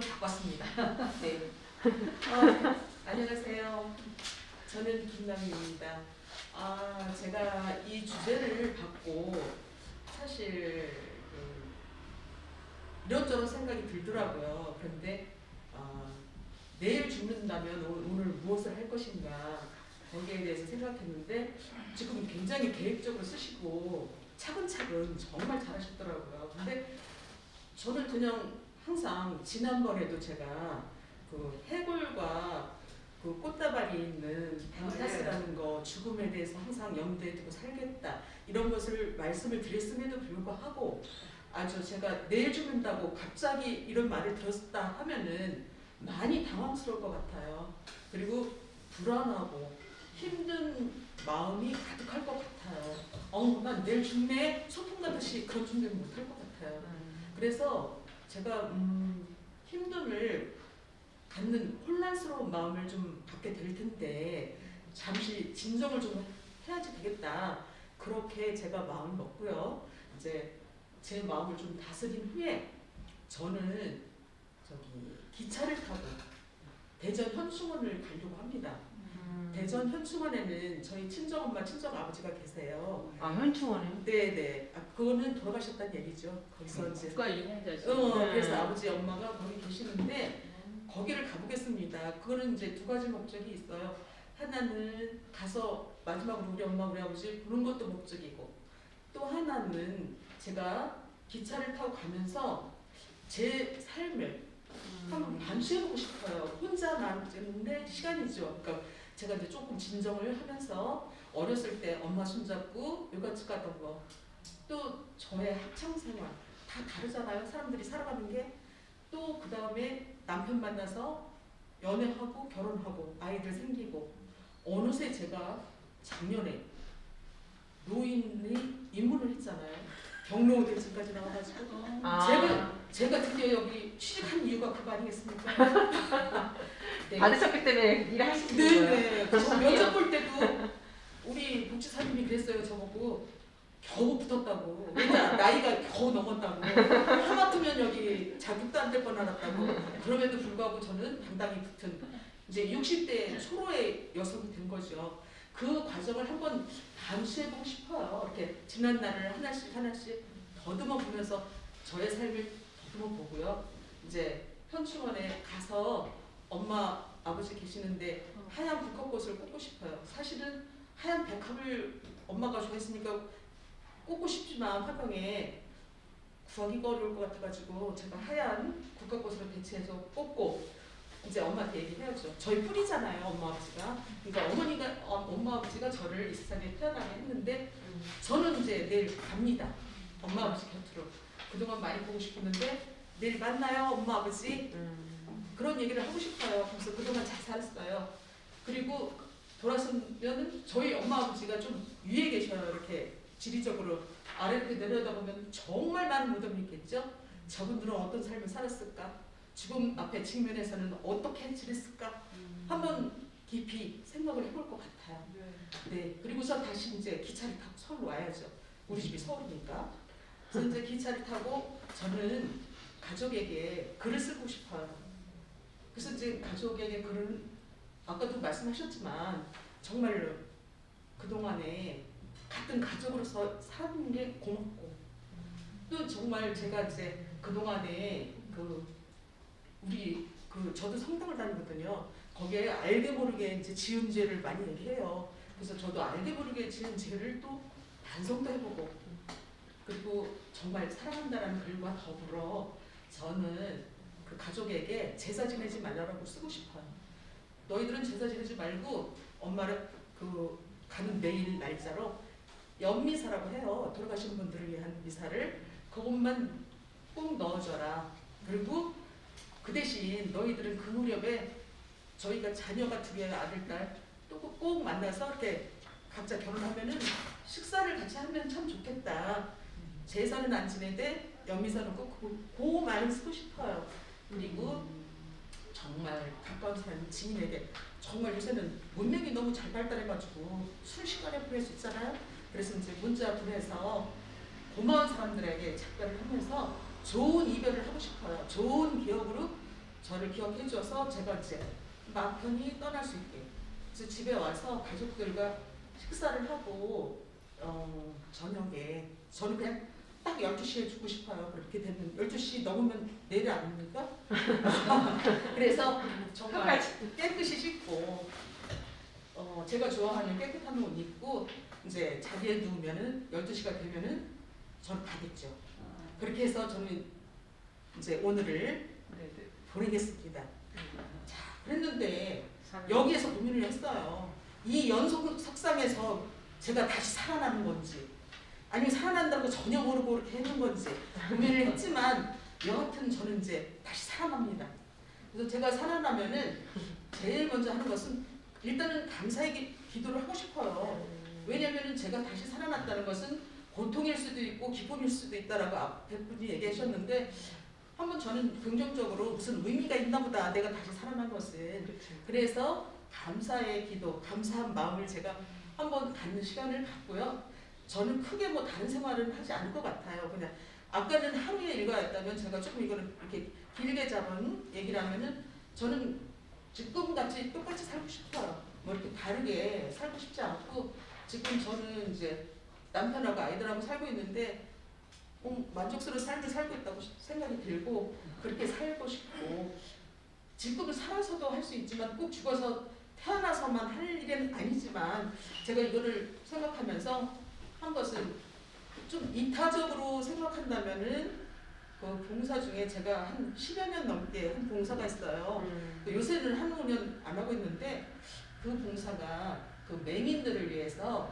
바꿨습니다. 네. 어, 안녕하세요. 저는 김남희입니다. 아, 제가 이 주제를 받고 사실 그 이런저런 생각이 들더라고요. 그런데 아, 내일 죽는다면 오- 오늘 무엇을 할 것인가 거기에 대해서 생각했는데 지금 굉장히 계획적으로 쓰시고 차근차근 정말 잘하셨더라고요. 근데 저는 그냥 항상 지난번에도 제가 그 해골과 그 꽃다발이 있는 벤타스라는 거 죽음에 대해서 항상 염두에 두고 살겠다 이런 것을 말씀을 드렸음에도 불구하고 아주 제가 내일 죽는다고 갑자기 이런 말을 들었다 하면은 많이 당황스러울 것 같아요. 그리고 불안하고 힘든 마음이 가득할 것 같아요. 어, 난 내일 죽네 소풍 가듯이 그런 준비를 못할 것 같아요. 그래서 제가 음, 힘듦을 갖는 혼란스러운 마음을 좀 갖게 될 텐데 잠시 진정을 좀 해야지 되겠다. 그렇게 제가 마음을 먹고요. 이제 제 마음을 좀 다스린 후에 저는 저기 기차를 타고 대전 현충원을 가려고 합니다. 대전 현충원에는 저희 친정 엄마, 친정 아버지가 계세요. 아 현충원에 네네. 아, 그거는 돌아가셨다는 얘기죠. 거기서 이제 국가 유공자시. 어, 네. 그래서 아버지 엄마가 거기 계시는데 거기를 가보겠습니다. 그거는 이제 두 가지 목적이 있어요. 하나는 가서 마지막으로 우리 엄마 우리 아버지 보는 것도 목적이고 또 하나는 제가 기차를 타고 가면서 제 삶을 한번 반수해보고 싶어요. 혼자만의 시간이죠. 그러니까 제가 이제 조금 진정을 하면서 어렸을 때 엄마 손잡고 요가집 가던 거, 또 저의 학창 생활 다 다르잖아요. 사람들이 살아가는 게. 또 그 다음에 남편 만나서 연애하고 결혼하고 아이들 생기고 어느새 제가 작년에 노인의 입문을 했잖아요. 경로 대진까지 나와가지고 아, 제가 제가 드디어 여기 취직한 이유가 그거 아니겠습니까? 네. 받으셨기 때문에 일하시는 거예요. 네네. 저 면접 볼 때도 우리 복지사님이 그랬어요. 저보고 겨우 붙었다고. 왜냐 나이가 겨우 넘었다고. 하마터면 여기 자격도 안 될 뻔 알았다고. 그럼에도 불구하고 저는 당당히 붙은 이제 60대 초로의 여성이 된 거죠. 그 과정을 한번 감수해보고 싶어요. 이렇게 지난 날을 하나씩 하나씩 더듬어 보면서 저의 삶을 더듬어 보고요. 이제 현충원에 가서 엄마 아버지 계시는데 하얀 북한꽃을 꽂고 싶어요. 사실은 하얀 백합을 엄마가 좋아했으니까 꽂고 싶지만 화병에 구하기가 어려울 것 같아가지고 제가 하얀 국화꽃으로 배치해서 꽂고 이제 엄마한테 얘기해야죠. 저희 뿌리잖아요, 엄마 아버지가. 그러니까 어머니가 어, 엄마 아버지가 저를 이 세상에 태어나게 했는데 저는 이제 내일 갑니다. 엄마 아버지 곁으로. 그동안 많이 보고 싶었는데 내일 만나요, 엄마 아버지. 음. 그런 얘기를 하고 싶어요. 그래서 그동안 잘 살았어요. 그리고 돌아서면은 저희 엄마 아버지가 좀 위에 계셔요. 이렇게 지리적으로 아래로 내려다보면 정말 많은 무덤이 있겠죠. 저분들은 어떤 삶을 살았을까? 죽음 앞에 직면해서는 어떻게 지냈을까? 한번 깊이 생각을 해볼 것 같아요. 네. 그리고서 다시 이제 기차를 타고 서울 와야죠. 우리 집이 서울이니까. 그래서 이제 기차를 타고 저는 가족에게 글을 쓰고 싶어요. 그래서 이제 가족에게 글은 아까도 말씀하셨지만 정말로 그동안에 같은 가족으로서 사는 게 고맙고 또 정말 제가 이제 그동안에 그 우리 그 저도 성당을 다니거든요. 거기에 알게 모르게 이제 지은 죄를 많이 얘기해요. 그래서 저도 알게 모르게 지은 죄를 또 반성도 해보고 그리고 정말 사랑한다라는 글과 더불어 저는 그 가족에게 제사 지내지 말라고 쓰고 싶어요. 너희들은 제사 지내지 말고 엄마를 그 가는 매일 날짜로 연미사라고 해요. 돌아가신 분들을 위한 미사를 그것만 꼭 넣어줘라. 그리고 그 대신 너희들은 그 무렵에 저희가 자녀가 두 개의 아들 딸 또 꼭 만나서 이렇게 각자 결혼하면은 식사를 같이 하면 참 좋겠다. 제사는 안 지내되 연미사는 그 말을 쓰고 싶어요. 그리고 정말 가까운 사람 지인에게 정말 요새는 문맥이 너무 잘 발달해가지고 순식간에 보낼 수 있잖아요. 그래서 이제 문자 보내서 고마운 사람들에게 작별을 하면서 좋은 이별을 하고 싶어요. 좋은 기억으로 저를 기억해 줘서 제가 이제 마음 편히 떠날 수 있게 그래서 집에 와서 가족들과 식사를 하고 어, 저녁에 저는 그냥 딱 12시에 죽고 싶어요. 그렇게 되면 12시 넘으면 내일 아닙니까? 그래서 정말 깨끗이 씻고 어, 제가 좋아하는 깨끗한 옷 입고 이제 자리에 누우면은 12시가 되면은 저는 가겠죠. 그렇게 해서 저는 이제 오늘을 보내겠습니다. 자, 그랬는데 여기에서 고민을 했어요. 이 연속 석상에서 제가 다시 살아나는 건지 아니면 살아난다는 거 전혀 모르고 이렇게 했는 건지 고민을 했지만 여하튼 저는 이제 다시 살아납니다. 그래서 제가 살아나면은 제일 먼저 하는 것은 일단은 감사의 기- 기도를 하고 싶어요. 왜냐면은 제가 다시 살아났다는 것은 고통일 수도 있고 기쁨일 수도 있다라고 앞에 분이 얘기하셨는데 한번 저는 긍정적으로 무슨 의미가 있나 보다 내가 다시 살아난 것은 그래서 감사의 기도, 감사한 마음을 제가 한번 갖는 시간을 갖고요. 저는 크게 뭐 다른 생활은 하지 않을 것 같아요. 그냥 아까는 하루에 일과였다면 제가 조금 이거를 이렇게 길게 잡은 얘기를 하면은 저는 지금 같이 똑같이 살고 싶어요. 뭐 이렇게 다르게 살고 싶지 않고 지금 저는 이제 남편하고 아이들하고 살고 있는데 어, 만족스러운 삶을 살고 있다고 생각이 들고 그렇게 살고 싶고 지금은 살아서도 할 수 있지만 꼭 죽어서 태어나서만 할 일은 아니지만 제가 이거를 생각하면서 한 것은 좀 이타적으로 생각한다면은 그 봉사 중에 제가 한 10여 년 넘게 한 봉사가 있어요. 그 요새는 한 5년 안 하고 있는데 그 봉사가 그 맹인들을 위해서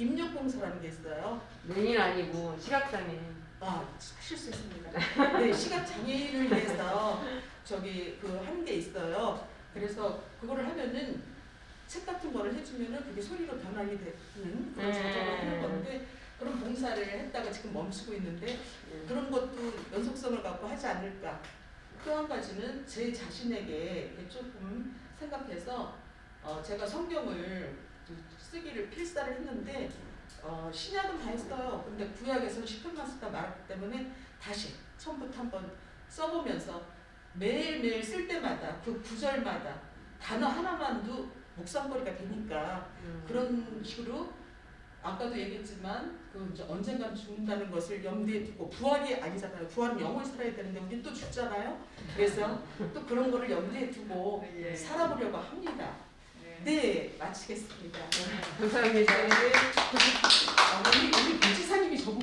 입력 봉사라는 게 있어요. 맹인 아니고 시각장애인. 아, 수 있습니다. 네, 시각 장애인을 위해서 저기 그 한 게 있어요. 그래서 그거를 하면은 책 같은 거를 해주면은 그게 소리로 변환이 되는 그런 음. 작업을 하는 건데 그런 봉사를 했다가 지금 멈추고 있는데 그런 것도 연속성을 갖고 하지 않을까. 또 한 가지는 제 자신에게 조금 생각해서 어, 제가 성경을 쓰기를 필사를 했는데 어, 신약은 다 했어요. 근데 구약에서 시편만 쓰다 말았기 때문에 다시 처음부터 한번 써보면서 매일매일 쓸 때마다 그 구절마다 단어 하나만도 묵상거리가 되니까 그런 식으로 아까도 얘기했지만 그 이제 언젠간 죽는다는 것을 염두에 두고 부활이 아니잖아요. 부활은 영원히 살아야 되는데 우리 또 죽잖아요. 그래서 또 그런 거를 염두에 두고 예. 살아보려고 합니다. 네, 마치겠습니다. 감사합니다. 네. 아, 우리 우리 부지사님이 저보고